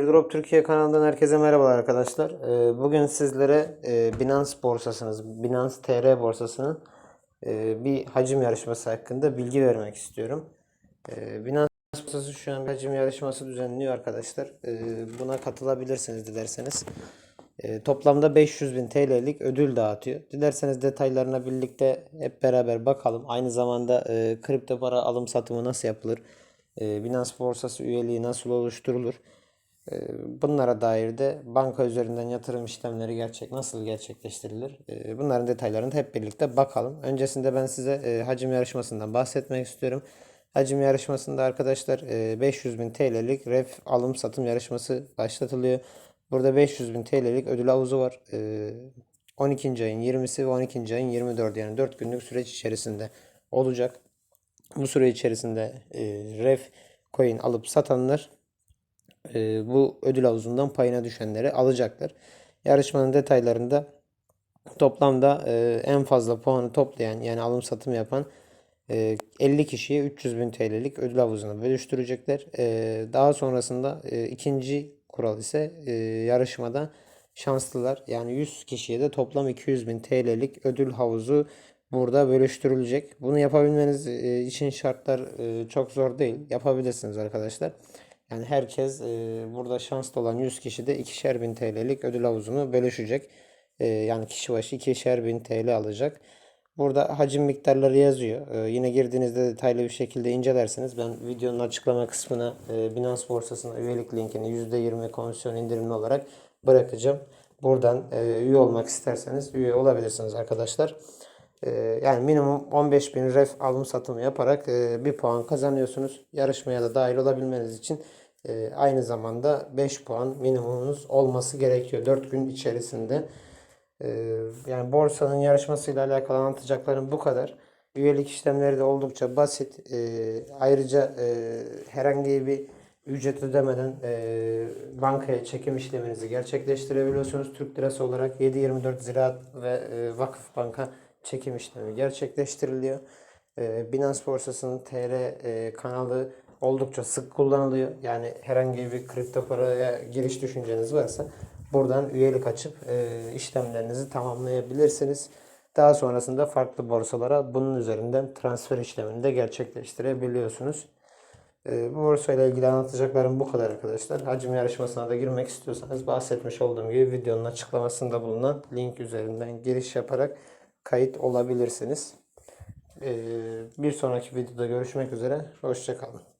Airdrop Türkiye kanalından herkese merhabalar arkadaşlar. Ee, Bugün sizlere e, Binance borsasınız, Binance TR borsasının bir hacim yarışması hakkında bilgi vermek istiyorum. E, Binance borsası şu an bir hacim yarışması düzenliyor arkadaşlar. E, Buna katılabilirsiniz dilerseniz. Toplamda 500 bin TL'lik ödül dağıtıyor. Dilerseniz detaylarına birlikte hep beraber bakalım. Aynı zamanda e, kripto para alım satımı nasıl yapılır? Binance borsası üyeliği nasıl oluşturulur? Ee, Bunlara dair de banka üzerinden yatırım işlemleri gerçek nasıl gerçekleştirilir? Ee, Bunların detaylarını hep birlikte bakalım. Öncesinde ben size e, hacim yarışmasından bahsetmek istiyorum. Hacim yarışmasında arkadaşlar e, 500 bin TL'lik ref alım satım yarışması başlatılıyor. Burada 500 bin TL'lik ödül havuzu var. E, 12. ayın 20'si ve 12. ayın 24 yani 4 günlük süreç içerisinde olacak. Bu süre içerisinde e, ref coin alıp satanlar e, bu ödül havuzundan payına düşenleri alacaklar. Yarışmanın detaylarında toplamda e, en fazla puanı toplayan yani alım satım yapan e, 50 kişiye 300 bin TL'lik ödül havuzuna bölüştürecekler. E, daha sonrasında e, ikinci kural ise e, yarışmada şanslılar yani 100 kişiye de toplam 200 bin TL'lik ödül havuzu burada bölüştürülecek. Bunu yapabilmeniz e, için şartlar e, çok zor değil. Yapabilirsiniz arkadaşlar. Yani herkes e, burada şanslı olan 100 kişi de ikişer bin TL'lik ödül havuzunu bölüşecek. E, yani kişi başı ikişer bin TL alacak. Burada hacim miktarları yazıyor. E, yine girdiğinizde detaylı bir şekilde incelersiniz. Ben videonun açıklama kısmına e, Binance borsasına üyelik linkini %20 komisyon indirimli olarak bırakacağım. Buradan e, üye olmak isterseniz üye olabilirsiniz arkadaşlar. E, yani minimum 15 bin ref alım satımı yaparak e, bir puan kazanıyorsunuz. Yarışmaya da dahil olabilmeniz için e, aynı zamanda 5 puan minimumunuz olması gerekiyor 4 gün içerisinde. E, yani borsanın yarışmasıyla alakalı anlatacaklarım bu kadar. Üyelik işlemleri de oldukça basit. Ayrıca herhangi bir ücret ödemeden bankaya çekim işleminizi gerçekleştirebiliyorsunuz. Türk lirası olarak 7.24 Ziraat ve Vakıf Banka çekim işlemi gerçekleştiriliyor. E, Binance borsasının TR e, kanalı oldukça sık kullanılıyor. Yani herhangi bir kripto paraya giriş düşünceniz varsa buradan üyelik açıp e, işlemlerinizi tamamlayabilirsiniz. Daha sonrasında farklı borsalara bunun üzerinden transfer işlemini de gerçekleştirebiliyorsunuz. E, bu borsayla ilgili anlatacaklarım bu kadar arkadaşlar. Hacim yarışmasına da girmek istiyorsanız bahsetmiş olduğum gibi videonun açıklamasında bulunan link üzerinden giriş yaparak kayıt olabilirsiniz. E, bir sonraki videoda görüşmek üzere. Hoşçakalın.